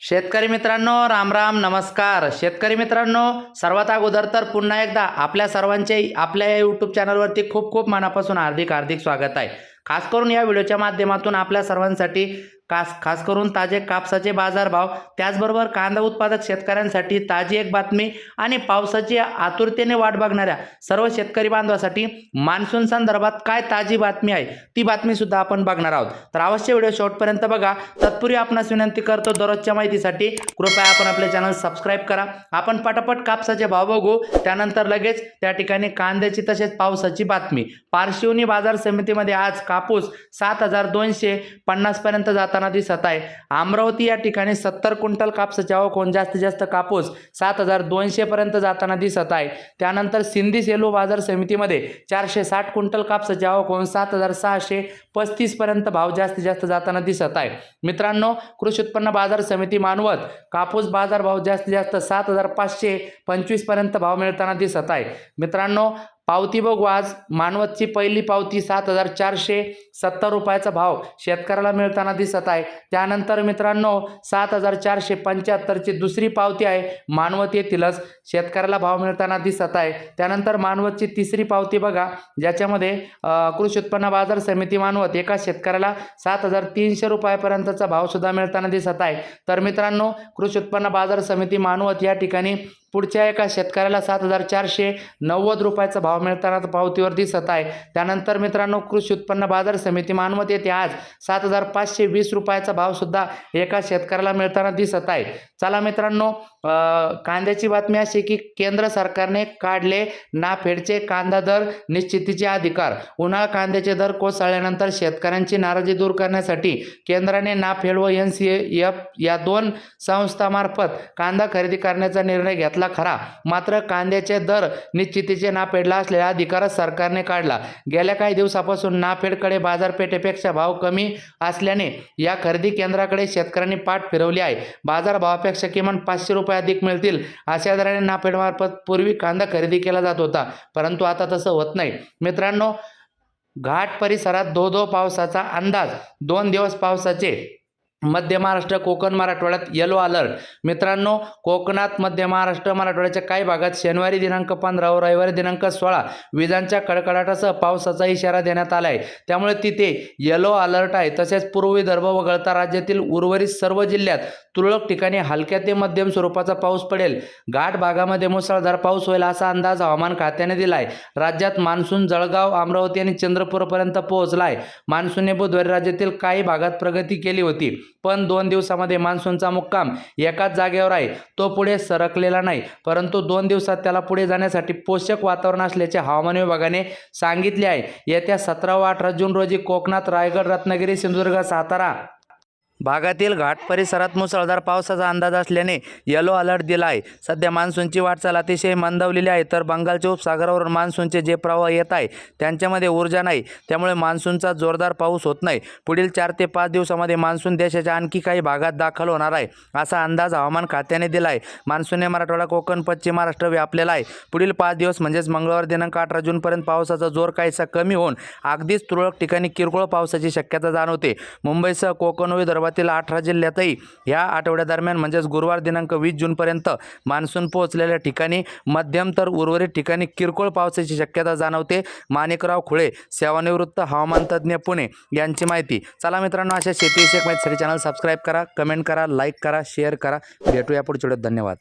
शेतकरी मित्रांनो राम राम नमस्कार. शेतकरी मित्रांनो सर्वात अगोदर तर पुन्हा एकदा आपल्या सर्वांचे आपल्या या यूट्यूब चॅनलवरती खूप खूप मनापासून हार्दिक हार्दिक स्वागत आहे. खास करून या व्हिडिओच्या माध्यमातून आपल्या सर्वांसाठी खास खास करून ताजे कापसाचे बाजारभाव. त्याचबरोबर कांदा उत्पादक शेतकऱ्यांसाठी ताजी एक बातमी आणि पावसाची आतुरतेने वाट बघणाऱ्या सर्व शेतकरी बांधवासाठी मान्सून संदर्भात काय ताजी बातमी आहे ती बातमी सुद्धा आपण बघणार आहोत. तर अवश्य व्हिडिओ शेवटपर्यंत बघा. तत्पूर्वी आपणास विनंती करतो दररोजच्या माहितीसाठी कृपया आपण आपले चॅनल सबस्क्राईब करा. आपण पटापट कापसाचे भाव बघू त्यानंतर लगेच त्या ठिकाणी कांद्याची तसेच पावसाची बातमी. पारशिवनी बाजार समितीमध्ये आज कापूस सात हजार दोनशे पन्नासपर्यंत जाताना दिसत आहे. अमरावती या ठिकाणी सत्तर क्विंटल कापसाची आवक होऊन जास्तीत जास्त कापूस सात हजार दोनशेपर्यंत जाताना दिसत आहे. त्यानंतर सिंधी सेलू बाजार समितीमध्ये चारशे साठ क्विंटल कापसाची आवक होऊन सात हजार सहाशे पस्तीसपर्यंत भाव जास्तीत जास्त जाताना दिसत आहे. मित्रांनो कृषी उत्पन्न बाजार समिती मानवत कापूस बाजार भाव जास्तीत जास्त सात हजार पाचशे पंचवीसपर्यंत भाव मिळताना दिसत आहे. मित्रांनो पावती बघू आज. मानवतची पहिली पावती सात हजार चारशे सत्तर रुपयाचा भाव शेतकऱ्याला मिळताना दिसत आहे. त्यानंतर मित्रांनो सात हजार चारशे पंच्याहत्तरची दुसरी पावती आहे. मानवत येथीलच शेतकऱ्याला भाव मिळताना दिसत आहे. त्यानंतर मानवतची तिसरी पावती बघा. ज्याच्यामध्ये कृषी उत्पन्न बाजार समिती मानवत एका शेतकऱ्याला सात हजार तीनशे रुपयापर्यंतचा भावसुद्धा मिळताना दिसत आहे. तर मित्रांनो कृषी उत्पन्न बाजार समिती मानवत या ठिकाणी पुढच्या एका शेतकऱ्याला सात हजार चारशे नव्वद रुपयाचा भाव मिळताना पावतीवर दिसत आहे. त्यानंतर मित्रांनो कृषी उत्पन्न बाजार समिती मानवत येथे आज सात हजार पाचशे वीस रुपयाचा भावसुद्धा एका शेतकऱ्याला मिळताना दिसत आहे. चला मित्रांनो कांद्याची बातमी अशी की केंद्र सरकारने काढले नाफेडचे कांदा दर निश्चितीचे अधिकार. उन्हाळा कांद्याचे दर कोसळल्यानंतर शेतकऱ्यांची नाराजी दूर करण्यासाठी केंद्राने नाफेड व एन सी एफ या दोन संस्थामार्फत कांदा खरेदी करण्याचा निर्णय घेतला खरा. मात्र कांद्याचे दर निश्चितीचे नाफेडला असलेला अधिकारच सरकारने काढला. गेल्या काही दिवसापासून नाफेडकडे बाजारपेठेपेक्षा भाव कमी असल्याने या खरेदी केंद्राकडे शेतकऱ्यांनी पाठ फिरवली आहे. बाजारभावापेक्षा किमान पाचशे रुपये अधिक मिळतील अशा दराने नाफेडमार्फत पूर्वी कांदा खरेदी केला जात होता. परंतु आता तसं होत नाही. मित्रांनो घाट परिसरात धो धो पावसाचा अंदाज. दोन दिवस पावसाचे मध्य महाराष्ट्र कोकण मराठवाड्यात येलो अलर्ट मित्रांनो कोकणात मध्य महाराष्ट्र मराठवाड्याच्या काही भागात शनिवारी दिनांक पंधरा व रविवारी दिनांक सोळा विजांच्या कडकडाटासह पावसाचा इशारा देण्यात आला आहे त्यामुळे तिथे येलो अलर्ट आहे. तसेच पूर्व विदर्भ वगळता राज्यातील उर्वरित सर्व जिल्ह्यात तुरळक ठिकाणी हलक्या ते मध्यम स्वरूपाचा पाऊस पडेल. घाट भागामध्ये मुसळधार पाऊस होईल असा अंदाज हवामान खात्याने दिला आहे राज्यात मान्सून जळगाव अमरावती आणि चंद्रपूरपर्यंत पोहोचला आहे मान्सूनने बुधवारी राज्यातील काही भागात प्रगती केली होती. पण दोन दिवसामध्ये मान्सूनचा मुक्काम एकाच जागेवर आहे. तो पुढे सरकलेला नाही. परंतु दोन दिवसात त्याला पुढे जाण्यासाठी पोषक वातावरण असल्याचे हवामान विभागाने सांगितले आहे. येत्या सतरा व अठरा जून रोजी कोकणात रायगड रत्नागिरी सिंधुदुर्ग सातारा भागातील घाट परिसरात मुसळधार पावसाचा अंदाज असल्याने येलो अलर्ट दिला आहे सध्या मान्सूनची वाटचाल अतिशय मंदावलेली आहे तर बंगालच्या उपसागरावरून मान्सूनचे जे प्रवाह येत आहे त्यांच्यामध्ये ऊर्जा नाही. त्यामुळे मान्सूनचा जोरदार पाऊस होत नाही. पुढील चार ते पाच दिवसामध्ये मान्सून देशाच्या आणखी काही भागात दाखल होणार आहे असा अंदाज हवामान खात्याने दिला आहे मान्सूनने मराठवाडा कोकण पश्चिम महाराष्ट्र व्यापलेला आहे. पुढील पाच दिवस म्हणजेच मंगळवार दिनांक अठरा जूनपर्यंत पावसाचा जोर काहीसा कमी होऊन अगदीच तुरळक ठिकाणी किरकोळ पावसाची शक्यता जाणवते. मुंबईसह कोकण विदर्भात भारतातील अठरा जिल्ह्यातही ह्या आठवड्यादरम्यान म्हणजेच गुरुवार दिनांक वीस जूनपर्यंत मान्सून पोहोचलेल्या ठिकाणी मध्यम तर उर्वरित ठिकाणी किरकोळ पावसाची शक्यता जाणवते. माणिकराव खुळे सेवानिवृत्त हवामान तज्ज्ञ पुणे. यांची माहिती. चला मित्रांनो अशा शेतीविषयक माहितीसाठी चॅनल सबस्क्राईब करा कमेंट करा लाईक करा शेअर करा. भेटूया पुढच्या धन्यवाद.